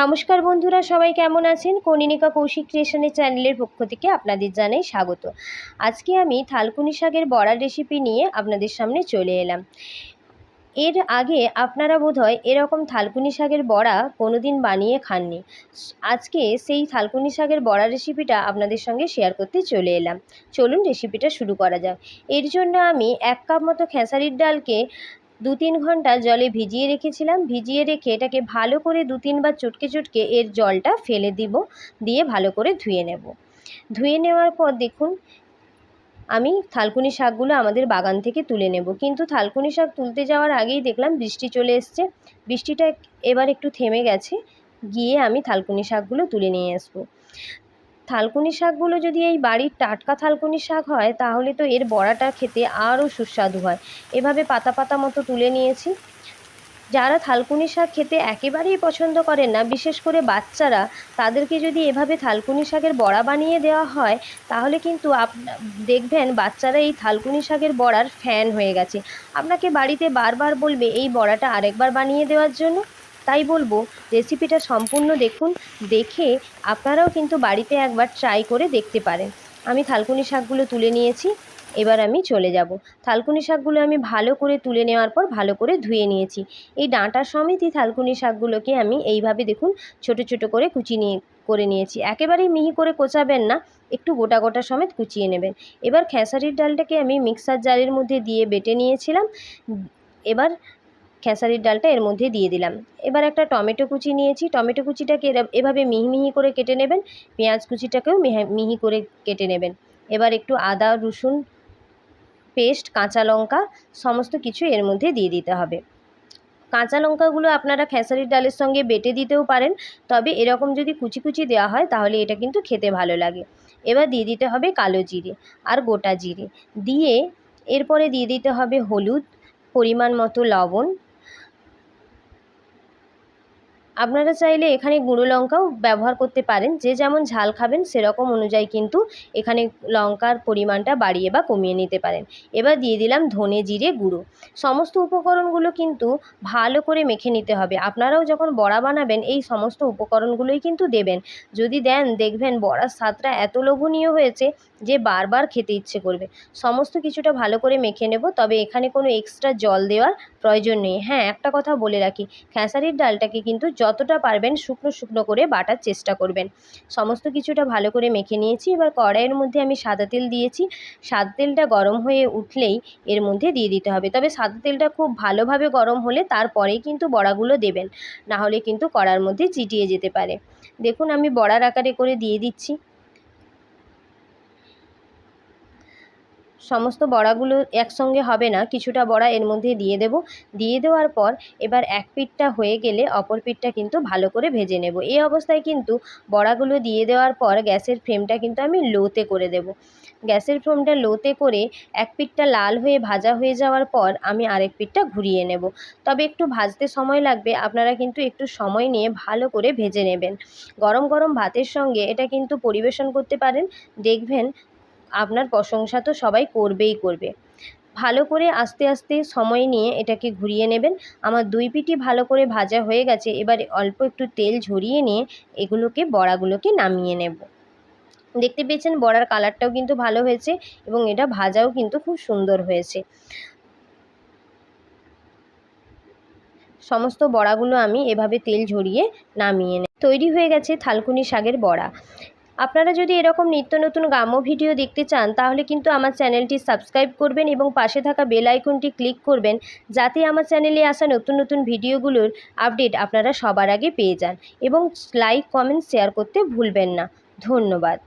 নমস্কার বন্ধুরা, সবাই কেমন আছেন? কনিনিকা কৌশিক ক্রিয়েশনের চ্যানেলের পক্ষ থেকে আপনাদের জানাই স্বাগত। আজকে আমি থালকুনি শাকের বড়ার রেসিপি নিয়ে আপনাদের সামনে চলে এলাম। এর আগে আপনারা বোধহয় এরকম থালকুনি শাকের বড়া কোনো দিন বানিয়ে খাননি। আজকে সেই থালকুনি শাকের বড়া রেসিপিটা আপনাদের সঙ্গে শেয়ার করতে চলে এলাম। চলুন রেসিপিটা শুরু করা যাক। এর জন্য আমি এক কাপ মতো খেসারির ডালকে দু তিন ঘণ্টা জলে ভিজিয়ে রেখেছিলাম। ভিজিয়ে রেখে এটাকে ভালো করে দু তিনবার চটকে চটকে এর জলটা ফেলে দিব, দিয়ে ভালো করে ধুয়ে নেব। ধুয়ে নেওয়ার পর দেখুন, আমি থালকুনি শাকগুলো আমাদের বাগান থেকে তুলে নেব। কিন্তু থালকুনি শাক তুলতে যাওয়ার আগেই দেখলাম বৃষ্টি চলে এসছে। বৃষ্টিটা এবার একটু থেমে গেছে, গিয়ে আমি থালকুনি শাকগুলো তুলে নিয়ে আসব। থালকুনি শাকগুলো যদি এই বাড়ির টাটকা থালকুনি শাক হয়, তাহলে তো এর বড়াটা খেতে আরও সুস্বাদু হয়। এভাবে পাতা পাতা মতো তুলে নিয়েছি। যারা থালকুনি শাক খেতে একেবারেই পছন্দ করেন না, বিশেষ করে বাচ্চারা, তাদেরকে যদি এভাবে থালকুনি শাকের বড়া বানিয়ে দেওয়া হয়, তাহলে কিন্তু আপ, দেখবেন বাচ্চারা এই থালকুনি শাকের বড়ার ফ্যান হয়ে গেছে। আপনাকে বাড়িতে বারবার বলবে, এই বড়াটা আরেকবার বানিয়ে দেওয়ার জন্য? তাই বলব রেসিপিটা সম্পূর্ণ দেখুন, দেখে আপনারাও কিন্তু বাড়িতে একবার ট্রাই করে দেখতে পারেন। আমি থালকুনি শাকগুলো তুলে নিয়েছি, এবার আমি চলে যাব। থালকুনি শাকগুলো আমি ভালো করে তুলে নেওয়ার পর ভালো করে ধুয়ে নিয়েছি। এই ডাঁটা সমেতই থালকুনি শাকগুলোকে আমি এইভাবে দেখুন, ছোট ছোট করে কুচি নিয়ে, করে নিয়েছি। একেবারেই মিহি করে কোচাবেন না, একটু গোটা গোটা সমেত কুচিয়ে নেবেন। এবার খেসারির ডালটাকে আমি মিক্সার জারের মধ্যে দিয়ে বেটে নিয়েছিলাম। এবার খেসারির ডালটা এর মধ্যে দিয়ে দিলাম। এবার একটা টমেটো কুচি নিয়েছি। টমেটো কুচিটাকে এভাবে মিহি মিহি করে কেটে নেবেন। পেঁয়াজ কুচিটাকেও মিহি করে কেটে নেবেন। এবার একটু আদা, রসুন পেস্ট, কাঁচা লঙ্কা সমস্ত কিছু এর মধ্যে দিয়ে দিতে হবে। কাঁচা লঙ্কাগুলো আপনারা খেসারির ডালের সঙ্গে বেটে দিতেও পারেন। তবে এরকম যদি কুচি কুচি দেওয়া হয়, তাহলে এটা কিন্তু খেতে ভালো লাগে। এবার দিয়ে দিতে হবে কালো জিরে আর গোটা জিরে। দিয়ে এরপরে দিয়ে দিতে হবে হলুদ, পরিমাণ মতো লবণ আপনারা চাইলে এখানে গুঁড়ো লঙ্কাও ব্যবহার করতে পারেন। যে যেমন ঝাল খাবেন, সেরকম অনুযায়ী কিন্তু এখানে লঙ্কার পরিমাণটা বাড়িয়ে বা কমিয়ে নিতে পারেন। এবার দিয়ে দিলাম ধনে জিরে গুঁড়ো। সমস্ত উপকরণগুলো কিন্তু ভালো করে মেখে নিতে হবে। আপনারাও যখন বড়া বানাবেন, এই সমস্ত উপকরণগুলোই কিন্তু দেবেন। যদি দেন, দেখবেন বড়ার স্বাদটা এত লোভনীয় হয়েছে যে বারবার খেতে ইচ্ছে করবে। সমস্ত কিছুটা ভালো করে মেখে নেব, তবে এখানে কোনো এক্সট্রা জল দেওয়ার প্রয়োজন নেই। হ্যাঁ একটা কথা বলে রাখি, খেসারির ডালটাকে কিন্তু যতটা পারবেন শুকনো শুকনো করে বাটার চেষ্টা করবেন। সমস্ত কিছুটা ভালো করে মেখে নিয়েছি। এবার কড়াইয়ের মধ্যে আমি সাদা তেল দিয়েছি। সাদা তেলটা গরম হয়ে উঠলেই এর মধ্যে দিয়ে দিতে হবে। তবে সাদা তেলটা খুব ভালোভাবে গরম হলে তারপরেই কিন্তু বড়াগুলো দেবেন। না হলে কিন্তু কড়ার মধ্যে চিটিয়ে যেতে পারে। দেখুন আমি বড়ার আকারে করে দিয়ে দিচ্ছি। সমস্ত বড়াগুলো একসঙ্গে হবে না, কিছুটা বড়া এর মধ্যে দিয়ে দেব। দিয়ে দেওয়ার পর এবার এক পিঠটা হয়ে গেলে অপর পিঠটা কিন্তু ভালো করে ভেজে নেব। এই অবস্থায় কিন্তু বড়াগুলো দিয়ে দেওয়ার পর গ্যাসের ফ্লেমটা কিন্তু আমি লোতে করে দেব। গ্যাসের ফ্লেমটা লোতে করে এক পিঠটা লাল হয়ে ভাজা হয়ে যাওয়ার পর আমি আরেক পিঠটা ঘুরিয়ে নেব। তবে একটু ভাজতে সময় লাগবে, আপনারা কিন্তু একটু সময় নিয়ে ভালো করে ভেজে নেবেন। গরম গরম ভাতের সঙ্গে এটা কিন্তু পরিবেশন করতে পারেন। দেখবেন আপনার প্রশংসা তো সবাই করবেই করবে। ভালো করে আস্তে আস্তে সময় নিয়ে এটাকে ঘুরিয়ে নেবেন। আমার দুই পিঠই ভালো করে ভাজা হয়ে গেছে, এবার অল্প একটু তেল ঝরিয়ে নিয়ে এগুলোকে, বড়াগুলোকে নামিয়ে নেব। দেখতে পেয়েছেন বড়ার কালারটাও কিন্তু ভালো হয়েছে এবং এটা ভাজাও কিন্তু খুব সুন্দর হয়েছে। সমস্ত বড়াগুলো আমি এভাবে তেল ঝরিয়ে নামিয়ে নেব তৈরি হয়ে গেছে থালকুনি শাকের বড়া। আপনারা যদি এরকম নিত্য নতুন গ্রাম্য ভিডিও দেখতে চান, তাহলে কিন্তু আমার চ্যানেলটি সাবস্ক্রাইব করবেন এবং পাশে থাকা বেল আইকনটি ক্লিক করবেন, যাতে আমার চ্যানেলে আসা নতুন নতুন ভিডিওগুলোর আপডেট আপনারা সবার আগে পেয়ে যান। এবং লাইক, কমেন্ট, শেয়ার করতে ভুলবেন না। ধন্যবাদ।